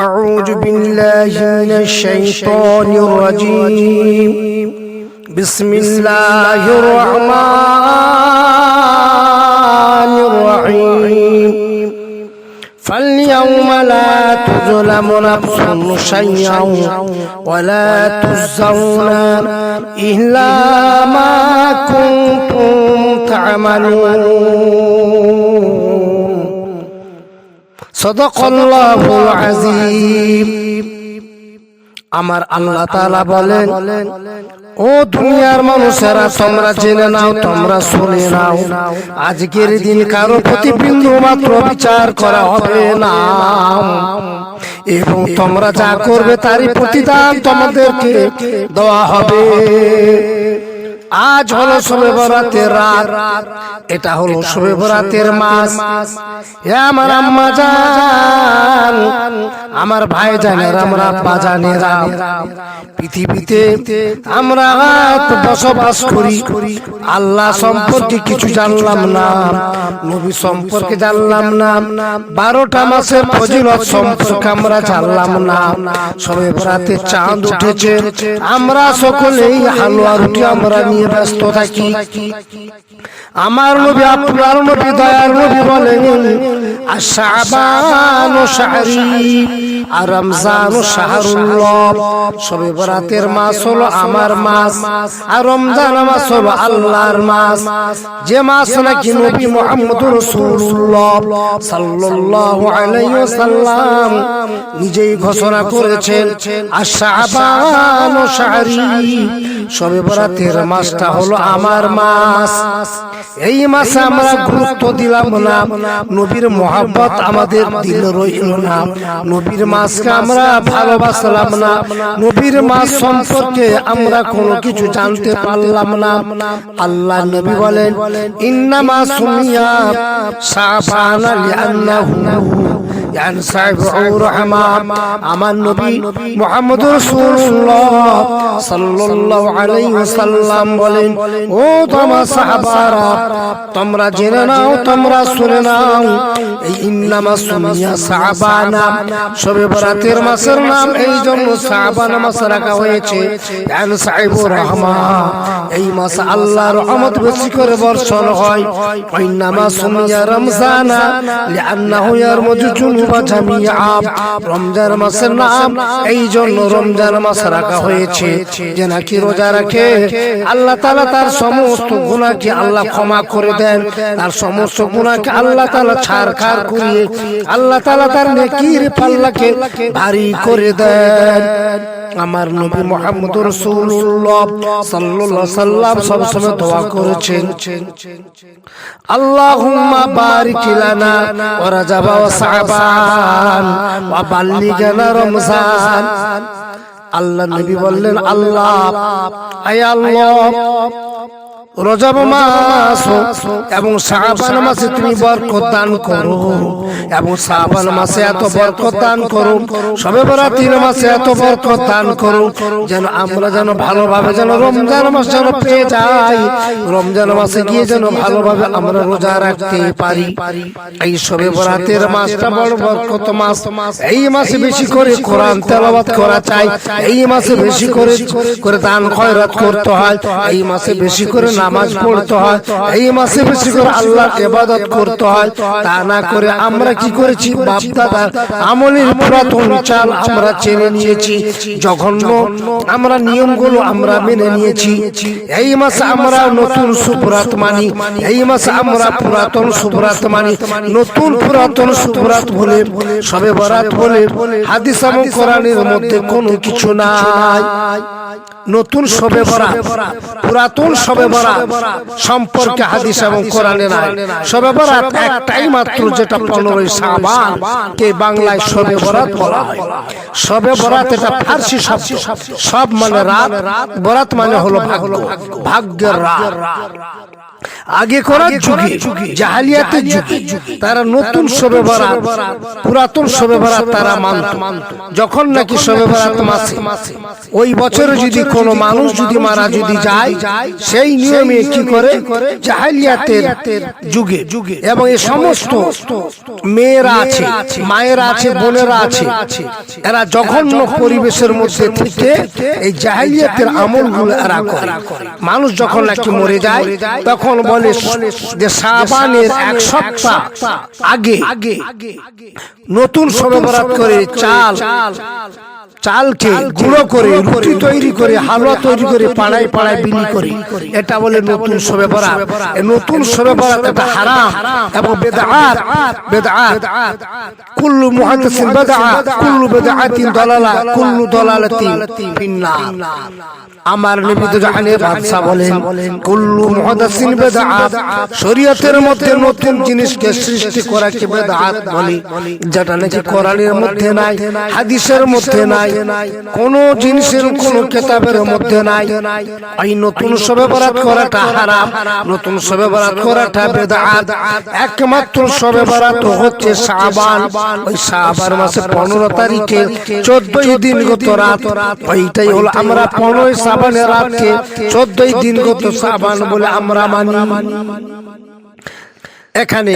أعوذ بالله من الشيطان الرجيم. بسم الله الرحمن الرحيم. فاليوم لا تظلم نفس شيئا ولا تجزون إلا ما كنتم تعملون. সদকল্লাহুল আজিম আমার আল্লাহ তাআলা বলেন ও দুনিয়ার মানুষেরা তোমরা জেনে নাও তোমরা শুনে নাও আজকের দিন কারও প্রতি বিন্দু মাত্র বিচার করা হবে না। এবং তোমরা যা করবে তারই প্রতিদান তোমাদেরকে দেওয়া হবে। আজ হলো শবে বরাতের রাত। এটা হলো শবে বরাতের মাস। আমার আম্মা জান। আমার ভাই জানের আমরা আব্বা জানেরা পৃথিবীতে আমরা বসবাস করি। আল্লাহ সম্পর্কে কিছু জানলাম না। নবী সম্পর্কে জানলাম না। বারোটা মাসের ফজিলত সম্পর্কে আমরা জানলাম না। সবে বরাতে চাঁদ উঠেছে। আমরা সকলেই হালুয়া রুটি আমরা নিয়ে ব্যস্ত থাকি। আমার নবী আপনার নবী দয়ার নবী বলেন আশাবান ও শাহরি আর রমজান ও শাহরুল্লাহ। সবে বরাতের মাস হলো আমার মাস, আর রমজান মাস হলো আল্লাহর মাস। যে মাস নাকি নবী মুহাম্মদ রাসূলুল্লাহ সাল্লাল্লাহু আলাইহি ওয়াসাল্লাম নিজেই ঘোষণা করেছেন আশাবান ও শাহরি। সবে বরাতের মাসটা হলো আমার মাস এই মাসে আমরা গুরুত্ব দিলাম না। নবীর মোহাব্বত আমাদের দিল রইল না। নবীর মাসকে আমরা ভালোবাসলাম না। নবীর মাস সম্পর্কে আমরা কোনো কিছু জানতে পারলাম না। আল্লাহ নবী বলেন ইন্না ইন্নামা সুমিয়া সাবানা লিআন্নাহু জান সাহেব আমার মোহাম্মদ তোমরা জেনে নাও, তোমরা শুনে নাও, এই সবে বরাতের মাসের নাম এই জন্য সাহাবানা মাস রাখা হয়েছে। সাহেব রহমা এই মাস আল্লাহ রহমত বেশি করে বর্ষণ হয়। রমজানা, লিআন্নাহু রমজান মাসের নাম। এই জন্য রমজান মাস রাখা হয়েছে। যে নাকি রোজা রাখে। আল্লাহ তালা তার সমস্ত গুণাকে আল্লাহ ক্ষমা করে দেন। তার সমস্ত গুণাকে আল্লাহ তালা ছাড় খার করিয়ে আল্লাহ তালা তার নেকির পাল্লাকে ভারী করে দেন। আমার নবী মোহাম্মদ রাসূলুল্লাহ সাল্লাল্লাহু সাল্লাম সব সময় দোয়া করেছেন। আল্লাহুম্মা বারিক লানা ওয়া রাজাবা ওয়া শাবান ওয়া বাল্লিগানা রমজান। আল্লাহ নবী বললেন, আল্লাহ, আয় আল্লাহ রজব মাস এবং শাবান মাসে তুমি বরকত দান করো। এবং শাবান মাসে এত বরকত দান করো। সবে বরাতির মাসে এত বরকত দান করো। যেন আমরা যেন ভালোভাবে যেন রমজান মাস যেন পেয়ে যাই রমজান মাসে গিয়ে যেন ভালোভাবে আমরা রোজা রাখতে পারি। এই সবে বরাতের মাসটা বড় বরকত মাস। এই মাসে বেশি করে কোরআন তেলাওয়াত করা চাই। এই মাসে বেশি করে করে দান খয়রাত করতে হয়। এই মাসে বেশি করে নামাজ পড়তে হয় এই মাসে বেশি করে আল্লাহর ইবাদত করতে হয় তা না করে আমরা কি করেছি? বাপ দাদা আমলের পুরাতন চাল আমরা চেনে নিয়েছি জঘন্য আমরা নিয়মগুলো আমরা মেনে নিয়েছি। এই মাসে আমরা নতুন সুপ্রাত মানি। এই মাসে আমরা পুরাতন সুপ্রাত মানি। নতুন পুরাতন সুপ্রাত বলে সবে বরাত বলে হাদিস এবং কোরআনের মধ্যে কোনো কিছু নাই। নতুন সবে বরাত পুরাতন সবে বরাত সম্পর্কে হাদিস এবং কোরআনে নাই। সবে বরাত একটাই মাত্র যেটা পনেরোই সাবান কে বাংলায় সবে বরাত বলা হয়। সবে বরাত এটা ফার্সি শব্দ। সব মানে রাত বরাত মানে হলো ভাগ্য। ভাগ্যের রাত। আগে করার যুগে জাহালিয়াতের যুগে তারা নতুন শবে বরাত পুরাতন শবে বরাত তারা মানত। যখন নাকি শবে বরাত মাসে ওই বছরে যদি কোনো মানুষ যদি মারা যদি যায় সেই নিয়মে কি করে? জাহালিয়াতের যুগে। যুগে। এবং এই সমস্ত মেয়েরা আছে মায়েরা আছে বোনেরা আছে এরা জঘন্য পরিবেশের মধ্যে থেকে এই জাহালিয়াতের আমলগুলো এরা করে। মানুষ যখন নাকি মরে যায় তখন বলে যে সাবানের এক সপ্তাহ আগে নতুন সবে বরাত করে চাল। চালকে গুঁড়ো করে রুটি তৈরি করে হালুয়া তৈরি করে পাড়ায় পাড়ায় বিলি করে। এটা বলে নতুন সবে এই নতুন সবে বরাত। এটা হারাম এবং বেদাত বেদাত কুল্লু মুহাদ্দিসিন বেদাত কুল্লু বেদাতিন দালালা কুল্লু দালালাতিন ফিন্নার। আমার নবী তো জাহানে বাদশা বলেন কুল্লু মুহাদ্দিসিন বেদাত শরীয়তের মধ্যে নতুন জিনিসকে সৃষ্টি করাকে বেদাত বলে? যেটা নাকি কোরআনের মধ্যে নাই হাদিসের মধ্যে নাই কোন জিনিসের কোন কেতাবের মধ্যে নাই। এই নতুন সবে বরাত করাটা হারাম। নতুন সবে বরাত করাটা বেদাত। একমাত্র সবে বরাত হচ্ছে শাবান। ওই শাবান মাসে পনেরো তারিখে চোদ্দই দিন গত রাত। ওইটাই হলো আমরা পনেরোই সাবানের রাতকে চোদ্দই দিন গত সাবান বলে আমরা মানি। এখানে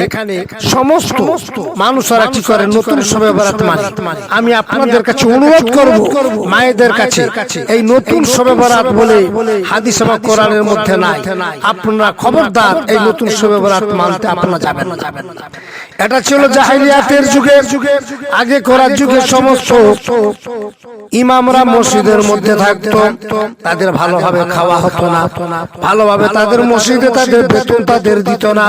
সমস্ত মানুষরা কি করে? নতুন সবে বরাত মানে। আমি আপনাদের কাছে অনুরোধ করব মায়েদের কাছে। এই নতুন সবে বরাত বলে হাদিস এবং কোরআনের মধ্যে নাই। আপনারা খবরদার এই নতুন সবে বরাত মানতে আপনারা যাবেন না। যাবেন এটা ছিল জাহিলিয়াতের যুগে। আগে করার যুগে সমস্ত ইমামরা মসজিদের মধ্যে থাকতো। তাদের ভালোভাবে খাওয়া হতো না। ভালোভাবে তাদের মসজিদে তাদের বেতন তাদের দিত না।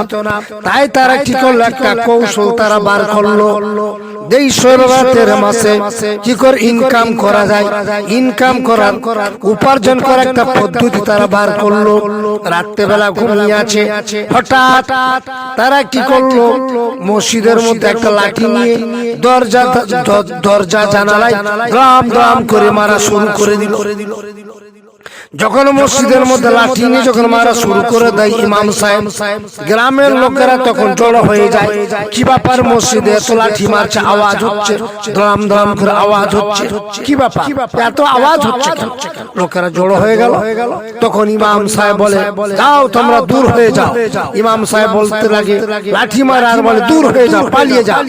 তাই তারা কি করল? একটা কৌশল তারা বার করল। এই সরবাতের মাসে কি করে ইনকাম করা যায় ইনকাম করার উপার্জন করার একটা পদ্ধতি তারা বার করল। রাত্রেবেলা ঘুমিয়ে আছে। হঠাৎ তারা কি করল? মসজিদের মধ্যে একটা লাঠি নিয়ে দরজা দরজা জানালায় গ্রাম গ্রাম করে মারা শুরু করে দিল। যখন মসজিদের মধ্যে লাঠি নিয়ে যখন মারা শুরু করে দেয় ইমাম সাহেব গ্রামের লোকেরা তখন জড়ো হয়ে যায়। কি ব্যাপার মসজিদে এত লাঠি মারছে? আওয়াজ হচ্ছে। ধরাম ধরাম করে আওয়াজ হচ্ছে। কি ব্যাপার? এত আওয়াজ হচ্ছে লোকেরা জড়ো হয়ে গেল। তখন ইমাম সাহেব বলে যাও তোমরা দূর হয়ে যাও। ইমাম সাহেব বলতে লাগে লাঠি মারা আর বলে দূর হয়ে যাও পালিয়ে যাও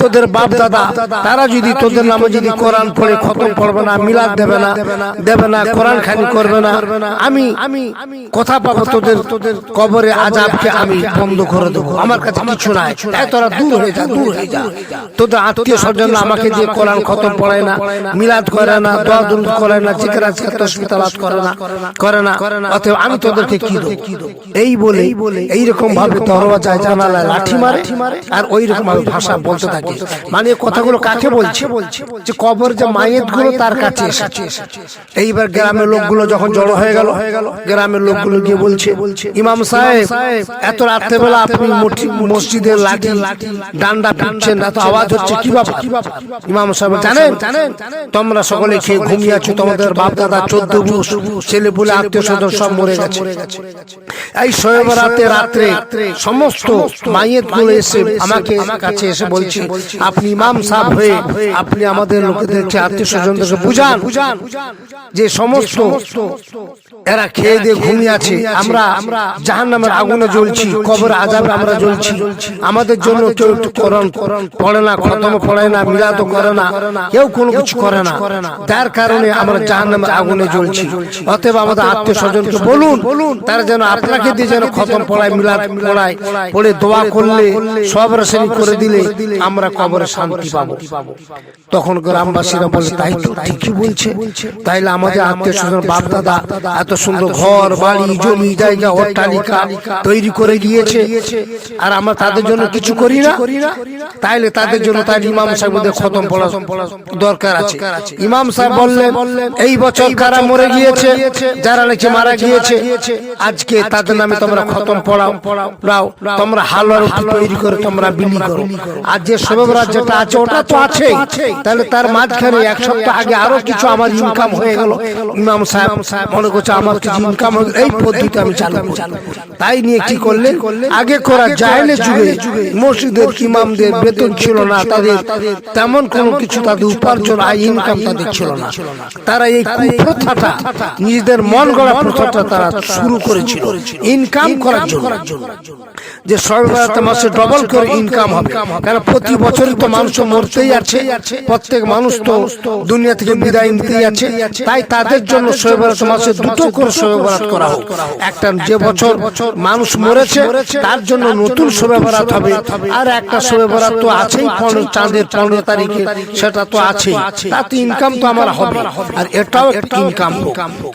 তোদের বাপ দাদা তারা যদি তোদের নামে যদি কোরআন পড়ে খতম পড়বে না মিলাদ দেবে না দেবে না কোরআন খানি করবে না। আমি আমি কথা পাবো তোদের তোদের কবরে আজাবকে আমি বন্ধ করে দেবো। আমার কাছে কিছু নাই। এই তোরা দূর হয়ে যা দূর হয়ে যা। তোদের আত্মীয় স্বজন আমাকে দিয়ে কোরআন খতম পড়ায় না মিলাদ করে না দোয়া দুরুদ করে না জিকির আজকার তসবি করে না করে না অতএব আমি তোদেরকে কি দেবো? এই বলে এই রকম ভাবে জানালা লাঠি মারে আর ওই রকম ভাবে ভাষা বলতে থাকে। মানে কথাগুলো কাকে বলছে? যে কবর যে মায়েরগুলো তার কাছে এসেছে। এইবার গ্রামের লোকগুলো যখন জড়ো হয়ে গেল। গ্রামের লোকগুলো গিয়ে বলছে, ইমাম সাহেব, এত রাত্রেবেলা আপনি মঠি- মসজিদের লাঠি ডান্ডা পিটছেন এত আওয়াজ হচ্ছে, কি ব্যাপার? ইমাম সাহেব জানেন, তোমরা সকলে খেয়ে ঘুমিয়ে আছো, তোমাদের বাপ দাদা চোদ্দ বুস ছেলে বলে আত্মীয় স্বজন সব মরে গেছে। এই শোয়েব রাতে রাত্রে সমস্ত মাইয়েরগুলো এসে আমাকে কাছে এসে বলছে, আপনি ইমাম সাহেব হয়ে আপনি আমাদের লোকেদেরকে আত্মীয় স্বজনদেরকে বুঝান, যে সমস্ত просто এরা খেয়ে দিয়ে ঘুমিয়ে আছে। আমরা জাহান নামের আগুনে জ্বলছি কবর আজাবে আমরা জ্বলছি। আমাদের জন্য কেউ একটু কোরআন পড়ে না খতম পড়ে না মিলাদ করে না। কেউ কোনো কিছু করে না। যার কারণে আমরা জাহান নামের আগুনে জ্বলছি। অতএব আমাদের আত্মীয় স্বজনকে বলুন তারা যেন আপনাকে দিয়ে যেন খতম পড়ায় মিলাদ পড়ায় পড়ে দোয়া করলে সব রসেনি করে দিলে আমরা কবরে শান্তি পাবো। তখন গ্রামবাসীরা বলে তাই তো ঠিকই বলছে। তাইলে আমাদের আত্মীয় স্বজন বাপ দাদা এত সুন্দর ঘর বাড়ি জমি জায়গা অট্টালিকা তৈরি করে গিয়েছে আর আমরা তাদের জন্য কিছু করি না। তাইলে তাদের জন্য তাই ইমাম সাহেবদের খতম পড়া দরকার আছে। ইমাম সাহেব বললেন এই বছর কারা মরে গিয়েছে? যারা নাকি মারা গিয়েছে? আজকে তাদের নামে তোমরা খতম পড়াও। পড়াও। তোমরা হালুয়া রুটি তৈরি করে তোমরা বিলি করো। আর যে সবেবরাত যেটা আছে ওটা তো আছে। তাহলে তার মাঝখানে এক সপ্তাহ আগে আরও কিছু আমার ইনকাম হয়ে গেল ইমাম সাহেব মনে করছে ইনকাম এই পদ্ধতি আমি চালু। তাই নিয়ে কি করলেন? আগে করা জাহেলের যুগে মসজিদের ইমামদের বেতন ছিল না তাদের তেমন কোনো কিছু তাদের উপার্জন আয় ইনকাম তাদের ছিল না। তারা এই কুপ্রথাটা নিজেদের মন গড়া প্রথাটা তারা শুরু করেছিল। ইনকাম করার জন্য। যে সর্বরাত মাসে ডবল করে ইনকাম হবে। কারণ প্রতি বছরই তো মানুষ মরতেই আছে। প্রত্যেক মানুষ তো দুনিয়া থেকে বিদায় নিতেই আছে। তাই তাদের জন্য সর্বরাত মাসে দুটো করে সর্বরাত করা হোক। একটা যে বছর মানুষ মরেছে তার জন্য নতুন সর্বরাত হবে। আর একটা সর্বরাত তো আছেই পনেরো চাঁদের পনেরো তারিখে। সেটা তো তাতে ইনকাম তো আমার হবে আর এটাও একটা ইনকাম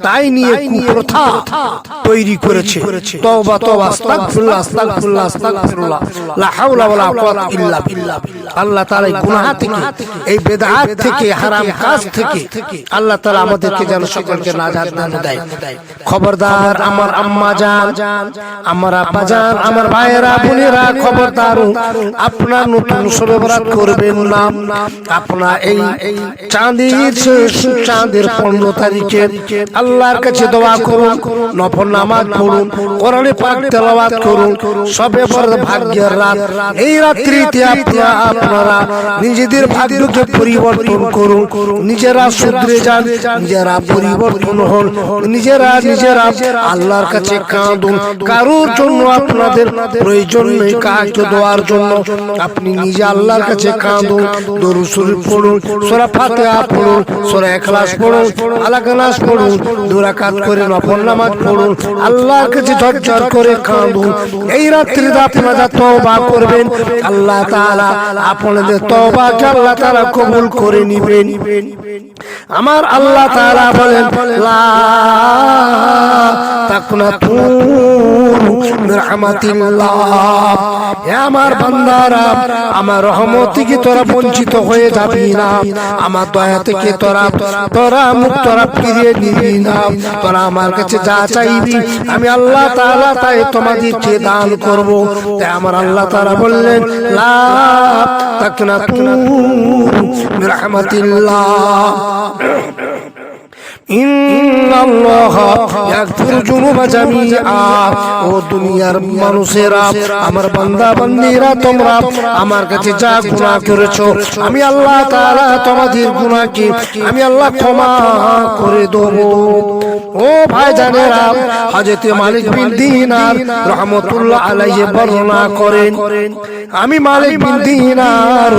তাই নিয়ে কুপ্রথা তৈরি করেছে। তওবা তওবা আস্তাগফিরুল্লাহ আস্তাগফিরুল্লাহ আস্তাগফিরুল্লাহ লা হাওলা ওয়ালা কুওয়াতা ইল্লা বিল্লাহ। আল্লাহ তাআলা গুনাহ থেকে এই বেদাত থেকে হারাম কাজ থেকে আল্লাহ তাআলা আমাদেরকে যেন সকলকে নাজাত দান দেয় খবরদার আমার আম্মা জান আমার জান আমার ভাইয়েরা, বোনেরা, খবরদার। আপনার নতুন সবে বরাত করবেন না। আপনার এই চাঁদের চাঁদের পনেরো তারিখে আল্লাহর কাছে দোয়া করুন নামাজ পড়ুন, কোরআনে পাক করুন, সবে বড় ভাগ্যের রাত। এই রাত্রিতে আপনারা নিজেদের ভাগ্যকে পরিবর্তন করুন, নিজেরা শুধরে যান, নিজেরা পরিবর্তন হন নিজেরা নিজেরা আল্লাহর কাছে কাঁদুন। কারোর জন্য আপনাদের প্রয়োজন নেই কাকে দেওয়ার জন্য। আপনি নিজে আল্লাহর কাছে কাঁদুন। দরুদ শরীফ পড়ুন, সূরা ফাতিহা পড়ুন, সূরা ইখলাস পড়ুন আলাক নাস পড়ুন দুরাকাত করে নফল নামাজ পড়ুন, আল্লাহর কাছে ঝরঝর করে কাঁদুন। এই রাত্রিতে আপনারা তওবা করবেন। আল্লাহ তাআলা আপনাদের তওবাকে আল্লাহ তাআলা কবুল করে নেবেন। আমার আল্লাহ তাআলা বলেন, লা আমার বান্দারা, আমার রহমত থেকে তোরা বঞ্চিত হয়ে যাবি না? আমার দয়া থেকে তোরা তোরা মুখ তোরা ফিরিয়ে নিবি না? তোরা আমার কাছে যা চাইবি, আমি আল্লাহ তাআলা তাই তোমাদেরকে দান করব। তাই আমার আল্লাহ তাআলা বললেন, লা তাকনাতু মির রাহমাতিল্লাহ ও দুনিয়ার মানুষেরা আমার বান্দা বান্দিরা তোমরা আমার কাছে যা গুনাহ করেছ আমি আল্লাহ তাআলা তোমাদের আমি আল্লাহ ক্ষমা করে দেব। ও ভাই জানেরা হযরতে মালিক বিন দিনার রহমাতুল্লাহ আলাইহি বর্ণনা করেন আমি মালিক বিন দিনার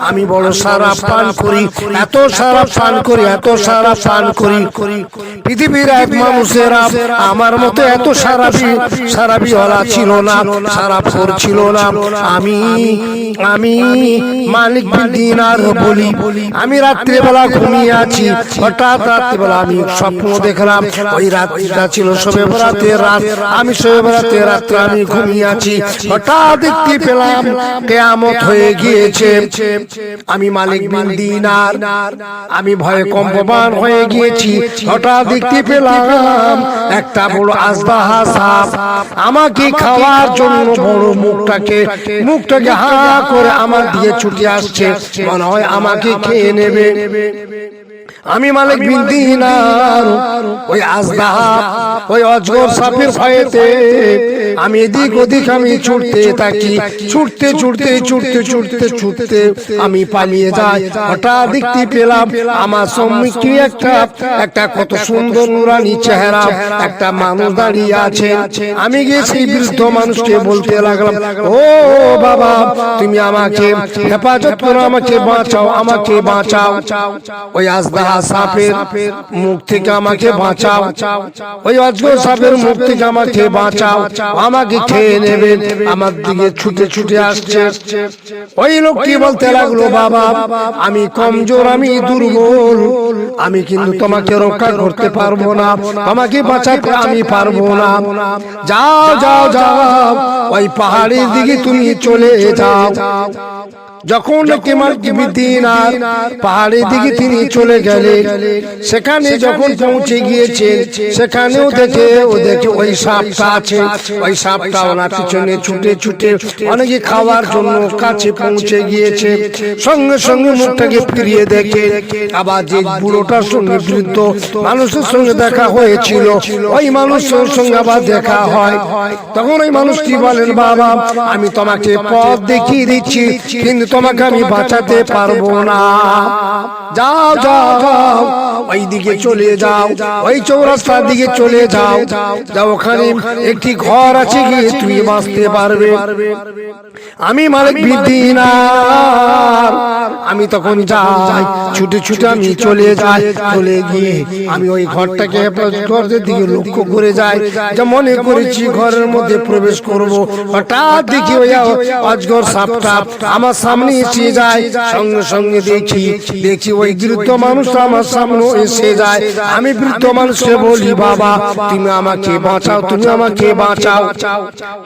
আমি বড় সারা পান করি এত সারা পান করি এত সারা পান করি পৃথিবীর এক মানুষেরা আমার মতো এত সারাবি সারাবি হলা ছিল না সারা ফোর ছিল না। আমি আমি মালিক বিন দিনার বলি। আমি রাত্রিবেলা ঘুমিয়ে আছি। হঠাৎ রাত্রিবেলা আমি স্বপ্ন দেখলাম। ওই রাত্রিটা ছিল সবে বরাতের রাত। আমি সবে বরাতের রাত্রে আমি ঘুমিয়ে আছি। হঠাৎ দেখতে পেলাম কেয়ামত হয়ে গিয়েছে। আমি মালিক বিন দিনার। আমি ভয়ে কম্পমান হয়ে গিয়েছি। হঠাৎ দেখতে পেলাম একটা বড় আসবাহা সাপ আমাকে খাওয়ার জন্য বড় মুখটাকে মুখটাকে হা করে আমার দিয়ে ছুটে আসছে। মনে হয় আমাকে খেয়ে নেবে। আমি মালিক বিন না ওই আজদাহা ওই অজগর সাপের ভয়েতে আমি এদিক ওদিক আমি ছুটতে থাকি। ছুটতে ছুটতে ছুটতে ছুটতে ছুটতে আমি পালিয়ে যাই। হঠাৎ দেখতে পেলাম আমার সম্মুখে একটা একটা কত সুন্দর নুরানি চেহারা একটা মানুষ দাঁড়িয়ে আছে। আমি গিয়ে সেই বৃদ্ধ মানুষকে বলতে লাগলাম ও বাবা তুমি আমাকে হেফাজত করো আমাকে বাঁচাও আমাকে বাঁচাও। ওই আজদাহা সাপের মুখ থেকে আমাকে বাঁচাও। ওই অজগর সাপের মুখ থেকে আমাকে বাঁচাও। আমাকে খেয়ে নেবে। আমার দিকে ছুটে ছুটে আসছে। ওই লোকটি বলতে লাগল বাবা আমি কমজোর আমি দুর্বল। আমি কিন্তু তোমাকে রক্ষা করতে পারব না। আমাকে বাঁচাতে আমি পারব না। যাও যাও যাও ওই পাহাড়ের দিকে তুমি চলে যাও। যখন আর পাহাড়ের দিকে তিনি চলে গেলেন সেখানে যখন পৌঁছে গিয়েছেন সেখানেও দেখে ও দেখে ওই সাপটা আছে ওই সাপটা ওনার পিছনে ছুটে ছুটে অনেকে খাওয়ার জন্য কাছে পৌঁছে গিয়েছে সঙ্গে সঙ্গে মুখটাকে ফিরিয়ে দেখে আবার যে বুড়োটার সঙ্গে বৃদ্ধ মানুষের সঙ্গে দেখা হয়েছিল ওই মানুষের সঙ্গে আবার দেখা হয়। তখন ওই মানুষটি বলেন বাবা আমি তোমাকে পথ দেখিয়ে দিচ্ছি কিন্তু তোমাকে আমি বাঁচাতে পারব না। যাও যাও যাও, ওই দিকে চলে যাও, ওই চৌরাস্তার দিকে চলে যাও। যাও, ওখানে একটি ঘর আছে গিয়ে তুমি বাঁচতে পারবে। আমি মালিক বিদ্যিনার আমি তখন যাই, ছুটে ছুটে আমি চলে যাই, চলে গিয়ে আমি ওই ঘরটাকে ঘরের দিকে লক্ষ্য করে যাই। যা মনে করেছি ঘরের মধ্যে প্রবেশ করব। হঠাৎ দেখি ওই অজগর সাপটা আমার সামনে এসে যায়, সঙ্গে সঙ্গে দেখি দেখি ওই বৃদ্ধ মানুষটা আমার সামনে এসে যায়। আমি বৃদ্ধ মানুষকে বলি, বাবা, তুমি আমাকে বাঁচাও, তুমি আমাকে বাঁচাও।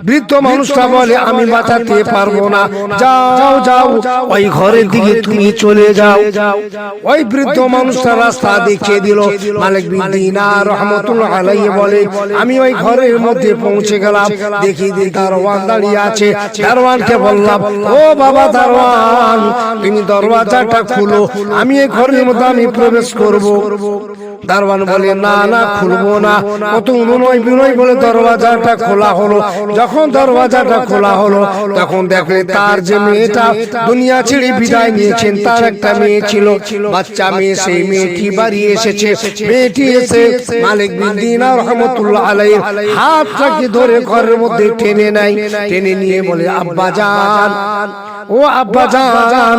বৃদ্ধ মানুষটা বলে, আমি বাঁচাতে পারব না। যাও যাও ওই ঘরের দিকে তুমি চলে যাও। ওই বৃদ্ধ মানুষটা রাস্তা দেখিয়ে দিল, মালিক বিদ্দিনা রহমতুল্লাহ আলাইহি বলে, আমি ওই ঘরের মধ্যে পৌঁছে গেলাম। দেখি দারোয়ান দাঁড়িয়ে আছে। দারোয়ানকে বললাম, ও বাবা, দারোয়ান তুমি দরওয়াজাটা খুলো। আমি এই ঘরের মধ্যে আমি প্রবেশ করব। দারোয়ান বলে, না না, খুলবো না। কত অনুনয় বিনয় বলে দরওয়াজাটা খোলা হলো। যখন দরওয়াজাটা খোলা হলো, তখন দেখলে তার যে মেয়েটা দুনিয়া ছেড়ে বিদায় নিয়েছেন, তার একটা মেয়ে ছিল। বাচ্চা মেয়ে, সেই মেয়েটি বাড়ি এসেছে। মেয়েটি এসে মালিক বিদ্দিনা রহমতুল্লাহ আলাই হাতটাকে ধরে ঘরের মধ্যে টেনে নাই টেনে নিয়ে বলে, আব্বা যান ও আব্বা জান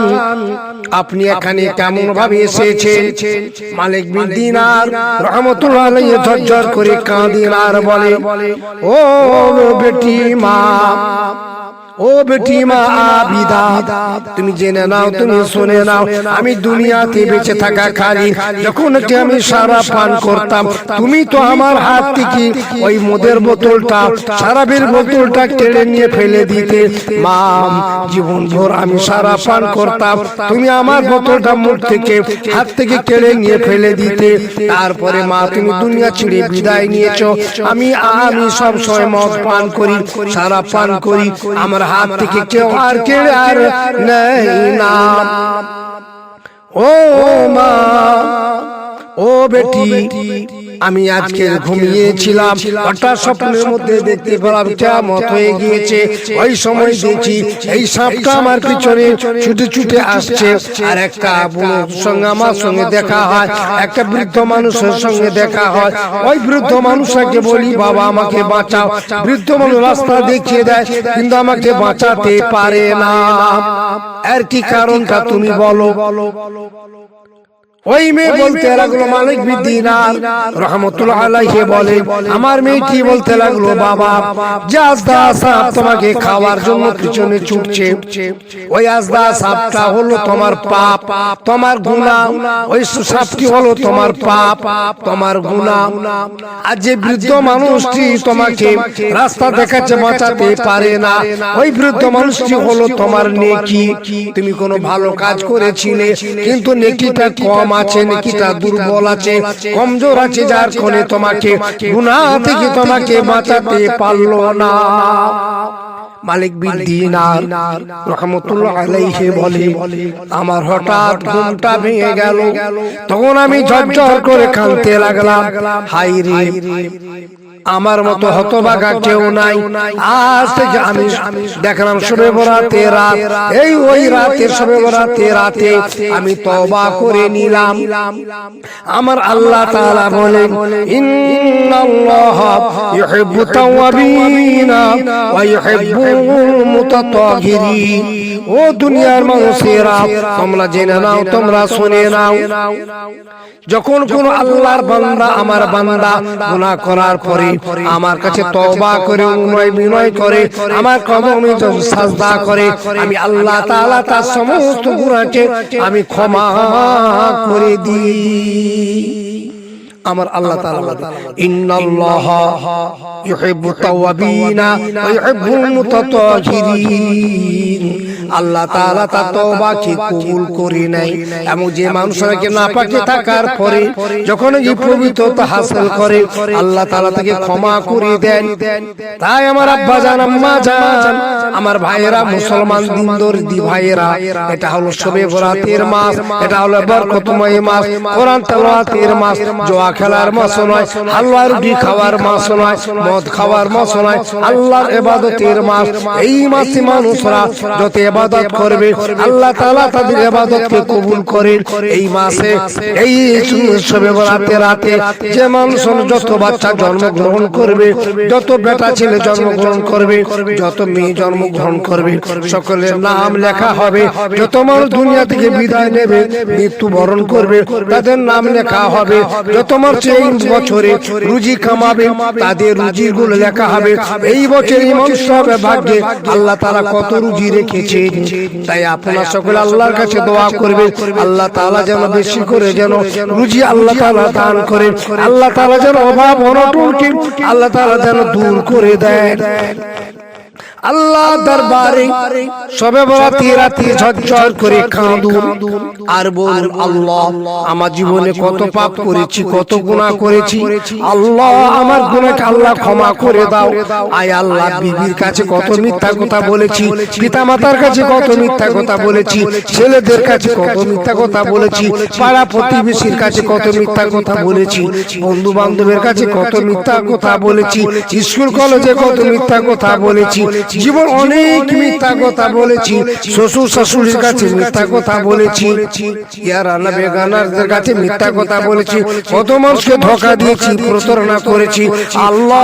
আপনি এখানে কেমন ভাবে এসেছেন? মালিক বিদ্দিনার রহমতুল্লাহ আলাইহি ঝরঝর করে কাঁদিন আর বলে ও বেটি মা ও বেটি মা আবিদা তুমি জেনে নাও তুমি শুনে নাও আমি দুনিয়াতে বেঁচে থাকা খালি যখন কি আমি সারা পান করতাম তুমি তো আমার হাত থেকে ওই মদের বোতলটা সারাবের বোতলটা কেড়ে নিয়ে ফেলে দিতে মা জীবন ভর আমি সারা পান করতাম তুমি আমার বোতলটা মুখ থেকে হাত থেকে কেড়ে নিয়ে ফেলে দিতে তারপরে মা তুমি দুনিয়া ছেড়ে বিদায় নিয়েছো আমি আমি সব সময় মদ পান করি সারা পান করি আমার হাত থেকে কেউ আর কেড়ে আর নেই না ও মা ও বেটি আমি আজকে ঘুমিয়েছিলাম। হঠাৎ স্বপ্নের মধ্যে দেখতে পেলাম কেমত হয়ে গিয়েছে। ওই সময় দেখি এই সাপটা আমার পিছনে ছুটে ছুটে আসছে। আর একটা সঙ্গে আমার সঙ্গে দেখা হয়। একটা বৃদ্ধ মানুষের সঙ্গে দেখা হয়। ওই বৃদ্ধ মানুষটাকে বলি বাবা আমাকে বাঁচাও। বৃদ্ধ মানুষ রাস্তা দেখিয়ে দেয় কিন্তু আমাকে বাঁচাতে পারে না। আর কি কারণটা তুমি বলো বলো? বলো বলো? ওই মেয়ে বলতে লাগল মালিক বিদ্দিনার রহমতুল্লাহ আলাইহি বলে আমার মেয়েটি বলতে লাগল বাবা? যে আজদা সাপ তোমাকে খাওয়ার জন্য পিছনে ছুটছে। ওই আজদা সাপটা হলো তোমার পাপ। তোমার গুনাহ ওই সাপটি হলো তোমার পাপ। তোমার গুনাহ। আর যে বৃদ্ধ মানুষটি তোমাকে রাস্তা দেখাচ্ছে বাঁচাতে পারে না। ওই বৃদ্ধ মানুষটি হলো তোমার নেকি। তুমি কোনো ভালো কাজ করেছিলে কিন্তু নেকিটা কম। আছে নেকিটা দুর্বল আছে? কমজোর আছে? যার ফলে তোমাকে গুণা থেকে তোমাকে বাঁচাতে পারল না। মালিক বিন দিনার রহমতুল্লাহ আলাইহি বলে আমার হঠাৎ ঘুমটা ভেঙে গেল। তখন আমি ঝরঝর করে কাঁদতে লাগলাম। হাই রে। আমার মতো হতবাগা কেউ নাই। আজ থেকে আমি দেখলাম সবে বরাতে রাত। এই ওই রাতে সবে বরাতে রাতে আমি তবা করে নিলাম। আমার আল্লাহ তাআলা বলেন ইন্নাল্লাহ ইউহিব্বু তাওয়াবিনা ওয়া ইউহিব্বুল মুতাতাহিরিন। ও দুনিয়ার মানুষেরা তোমরা জেনে নাও তোমরা শুনে নাও। যখন কোন আল্লাহর বান্দা আমার বান্দা গুনাহ করার পরে আমার কাছে তওবা করে উন্নয় বিনয় করে আমার কদমে সাজদা করে আমি আল্লাহ তাআলা তার সমস্ত গুনাহকে আমি ক্ষমা করে দিই। আমার আল্লাহ তাআলা ইন্নাল্লাহ ইউহিব্বু তাওয়াবিনা ওয়া ইউহিব্বুল মুতাতাহিরিন। আল্লাহ তাআলা তার তওবাকে কবুল করে নেয়। এমন যে মানুষরাকে নাপাকে থাকার পরে যখন এই পবিত্রতা হাসিল করে আল্লাহ তাআলা তাকে ক্ষমা করে দেন। তাই আমার আব্বা জান আম্মা জান আমার ভাইয়েরা মুসলমান দিনদর দি ভাইয়েরা এটা হলো শবে বরাতের মাস এটা হলো বরকতময় মাস কোরআন তেলাওয়াতের মাস জোয়া খেলার মাস নয় হালুয়া রুটি খাওয়ার মাস নয় মদ খাওয়ার মাস নয় আল্লাহর ইবাদতের মাস এই মাসে মানুষরা যত ইবাদত করবে। আল্লাহ তাআলা তাদের ইবাদতকে কবুল করেন। এই মাসে এই শবে বরাতের রাতে যে মানুষ যত বাচ্চা জন্মগ্রহণ করবে যত বেটা ছেলে জন্মগ্রহণ করবে যত মেয়ে জন্মগ্রহণ করবে সকলের নাম লেখা হবে। যত মানুষ দুনিয়া থেকে বিদায় নেবে মৃত্যু বরণ করবে তাদের নাম লেখা হবে। যত মানুষ এই বছরে রুজি কামাবে তাদের রুজি গুলো লেখা হবে। এই বছর মানুষ হবে ভাগ্যে আল্লাহ তারা কত রুজি রেখেছে তাই আপনার সকলে আল্লাহর কাছে দোয়া করবে আল্লাহ তালা যেন বেশি করে যেন রুজি আল্লাহ তাআলা দান করে আল্লাহ তালা যেন অভাব অনটনকে আল্লাহ তালা যেন দূর করে দেয় আল্লাহ দরবারে সবে বরাতি রাতে ঝরঝর করে কাঁদুন। আর বলুন আল্লাহ আমার জীবনে কত পাপ করেছি কত গুনাহ করেছি। আল্লাহ আমার গুনাহকে আল্লাহ ক্ষমা করে দাও। আয় আল্লাহ বিবির কাছে কত মিথ্যা কথা বলেছি পিতা মাতার কাছে কত মিথ্যা কথা বলেছি ছেলেদের কাছে কত মিথ্যা কথা বলেছি পাড়া প্রতিবেশীর কাছে কত মিথ্যা কথা বলেছি বন্ধু বান্ধবের কাছে কত মিথ্যা কথা বলেছি স্কুল কলেজে কত মিথ্যা কথা বলেছি। জীবন অনেক মিথ্যা কথা বলেছি। শ্বশুর শাশুড়ির কাছে মিথ্যা কথা বলেছি। ইয়ার আনা বেগানারদের কাছে মিথ্যা কথা বলেছি। কত মানুষকে ধোকা দিয়েছি প্রতারণা করেছি। আল্লাহ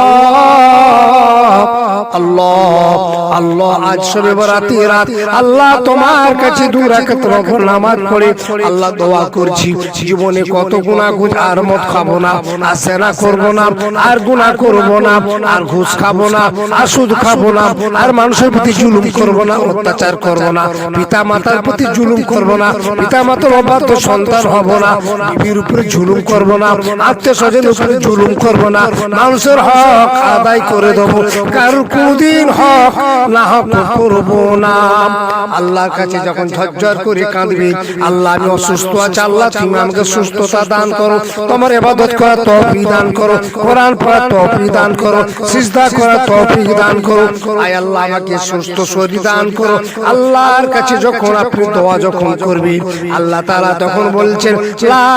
আল্লাহ আল্লাহ আজ সবে বরাতে রাত আল্লাহ তোমার কাছে দু রাকাত নফল নামাজ পড়ে। আল্লাহ দোয়া করছি। জীবনে কত গুনাহ গুজ আর মদ খাব না। আর সেনা করব না। আর গুনাহ করব না। আর ঘুষ খাব না। আর সুদ খাব না। আর মানুষের প্রতি জুলুম করব না অত্যাচার করব না পিতা মাতার প্রতি জুলুম করব না পিতা মাতার অবাধ্য সন্তান হব না বিবির উপরে জুলুম করব না আত্মীয় স্বজনের উপরে জুলুম করব না মানুষের হক আদায় করে দেবো কারোর কোনদিন হক না হক করব না আল্লাহর কাছে যখন ঝরঝর করে কাঁদবি আল্লাহ আমি অসুস্থ আছি আল্লাহ তুমি আমাকে সুস্থতা দান করো তোমার এবাদত করা তৌফিক দান করো কোরআন পড়া তৌফিক দান করো সিজদা করা তৌফিক দান করো আয় আল্লাহ আমাকে সুস্থ শরীর দান করো। আল্লাহর কাছে যখন আপনি দোয়া যখন করবে আল্লাহ তাআলা তখন বলছেন লা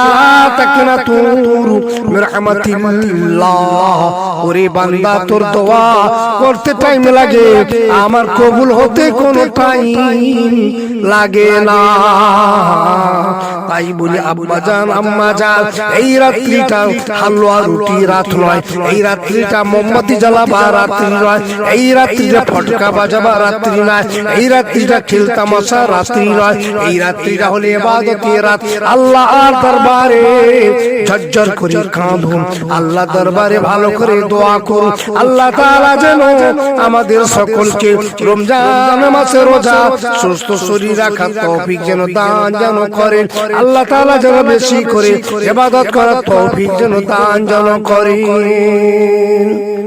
তাকনা তুরু মিরহামাতিল্লাহ ওরে বান্দা তোর দোয়া করতে টাইম লাগে। আমার কবুল হতে কোনো টাইম লাগে না। তাই বলি আব্বা জান আম্মা জান এই রাত্রিটা হালুয়া রুটি রাত নয়। এই রাত্রিটা মোমবাতি জ্বালাবা রাত্রি নয়। এই রাত্রিটা ফটকা বাজাবা, রাত্রি নয় এই রাত্রিটা খেল তামাশা, রাত্রি নয়। এই রাত্রিটা হলে এবাদতের রাত আল্লাহ আর দরবারে ঝরঝর করে কাঁদুন। আল্লাহ দরবারে ভালো করে দোয়া করুন। আল্লাহ তাআলা যেন আমাদের সকলকে রমজান মাসে রোজা, সুস্থ শরীর রাখা তৌফিক যেন দান যেন করেন। আল্লাহ তাআলা যেন বেশি করে ইবাদত করার তৌফিক যেন দান যেন করেন।